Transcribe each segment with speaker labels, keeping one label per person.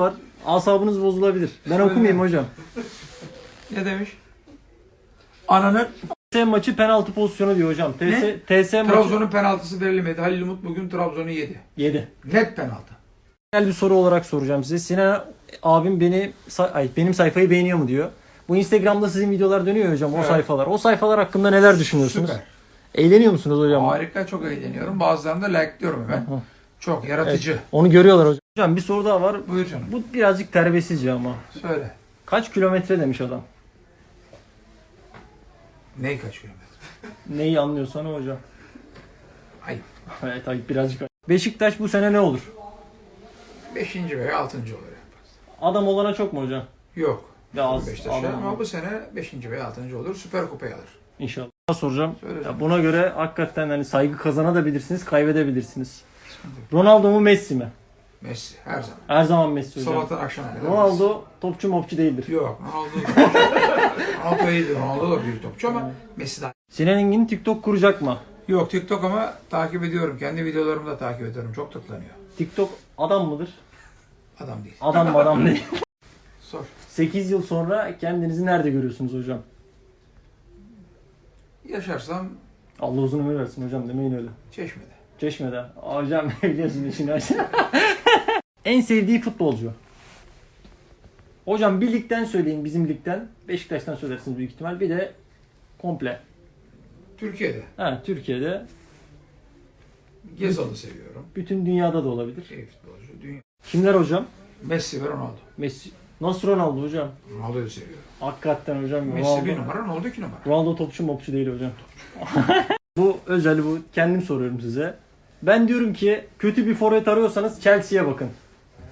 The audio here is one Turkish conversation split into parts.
Speaker 1: var. Asabınız bozulabilir. Ben okumayayım hocam.
Speaker 2: Ne demiş? Ananın
Speaker 1: TS maçı penaltı pozisyonu diyor hocam. TS,
Speaker 2: Ne?
Speaker 1: TS maçı
Speaker 2: Trabzon'un penaltısı verilmedi. Halil Umut bugün Trabzon'u yedi.
Speaker 1: 7.
Speaker 2: Net penaltı.
Speaker 1: Genel bir soru olarak soracağım size. Sinan abim beni ay, benim sayfayı beğeniyor mu diyor. Bu Instagram'da sizin videolar dönüyor hocam o
Speaker 2: Evet.
Speaker 1: sayfalar. O sayfalar hakkında neler düşünüyorsunuz?
Speaker 2: Süper.
Speaker 1: Eğleniyor musunuz hocam?
Speaker 2: Harika çok eğleniyorum. Bazılarını da like'lıyorum ben. Çok yaratıcı.
Speaker 1: Onu görüyorlar hocam. Hocam bir soru daha var.
Speaker 2: Buyur canım.
Speaker 1: Bu birazcık terbiyesizce ama.
Speaker 2: Söyle.
Speaker 1: Kaç kilometre demiş adam.
Speaker 2: Ney kaç kilometre?
Speaker 1: Neyi anlıyorsan o hocam.
Speaker 2: Ayıp.
Speaker 1: Evet ayıp birazcık. Beşiktaş bu sene ne olur?
Speaker 2: Beşinci veya altıncı olur en fazla.
Speaker 1: Adam olana çok mu hocam?
Speaker 2: Yok.
Speaker 1: Ya az
Speaker 2: Beşiktaş'a ama bu sene beşinci veya altıncı olur. Süper kupayı alır.
Speaker 1: İnşallah. Soracağım.
Speaker 2: Söyle
Speaker 1: Ya
Speaker 2: canım.
Speaker 1: buna göre hakikaten hani saygı kazanabilirsiniz, kaybedebilirsiniz. Ronaldo mu Messi mi?
Speaker 2: Messi her zaman.
Speaker 1: Her zaman Messi hocam.
Speaker 2: Sabahtan akşama kadar.
Speaker 1: Ronaldo topçu mopçu değildir.
Speaker 2: Messi. Yok. Ronaldo. Ronaldo iyidir. Ronaldo da büyük topçu ama Messi daha.
Speaker 1: Sinan Engin TikTok kuracak mı?
Speaker 2: Yok TikTok ama takip ediyorum. Kendi videolarımı da takip ediyorum. Çok tıklanıyor.
Speaker 1: TikTok adam mıdır?
Speaker 2: Adam değil.
Speaker 1: Adam mı adam değil.
Speaker 2: Sor.
Speaker 1: 8 yıl sonra kendinizi nerede görüyorsunuz hocam?
Speaker 2: Yaşarsam
Speaker 1: Allah uzun ömür versin hocam demeyin öyle.
Speaker 2: Çeşme'de.
Speaker 1: Çeşme'de. Hocam biliyorsun işini en sevdiği futbolcu. Hocam bir ligden söyleyin bizim ligden. Beşiktaş'tan söylersiniz büyük ihtimal. Bir de komple.
Speaker 2: Türkiye'de.
Speaker 1: Ha, Türkiye'de.
Speaker 2: Gezal'ı seviyorum.
Speaker 1: Bütün dünyada da olabilir.
Speaker 2: İyi futbolcu. Dünya.
Speaker 1: Kimler hocam?
Speaker 2: Messi ve Ronaldo.
Speaker 1: Messi. Nasıl Ronaldo hocam?
Speaker 2: Ronaldo'yu seviyorum.
Speaker 1: Hakikaten hocam.
Speaker 2: Messi
Speaker 1: Ronaldo,
Speaker 2: bir numara, Ronaldo iki numara.
Speaker 1: Ronaldo topçu mopçu değil hocam. bu özel bu. Kendim soruyorum size. Ben diyorum ki kötü bir forvet arıyorsanız Chelsea'ye bakın.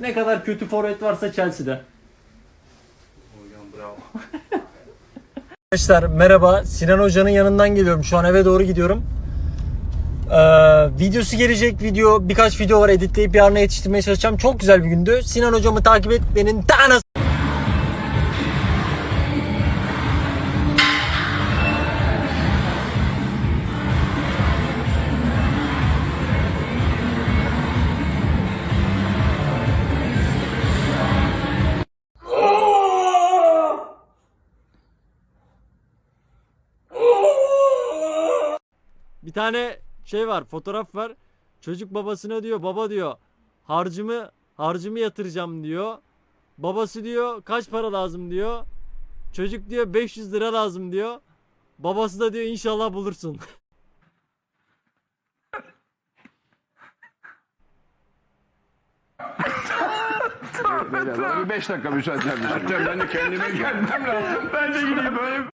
Speaker 1: Ne kadar kötü forvet varsa Chelsea'de. Arkadaşlar merhaba. Sinan Hoca'nın yanından geliyorum. Şu an eve doğru gidiyorum. Ee, videosu gelecek video. Birkaç video var editleyip yarına yetiştirmeye çalışacağım. Çok güzel bir gündü. Sinan Hocamı takip etmenin tanesi. Bir tane şey var, fotoğraf var. Çocuk babasına diyor, baba diyor, harcımı harcımı yatıracağım diyor. Babası diyor, kaç para lazım diyor. Çocuk diyor 500 lira lazım diyor. Babası da diyor inşallah bulursun.
Speaker 3: Beyler, bir beş dakika müsaade misiniz? Ben de kendime gelmem lazım. Ben de gideyim böyle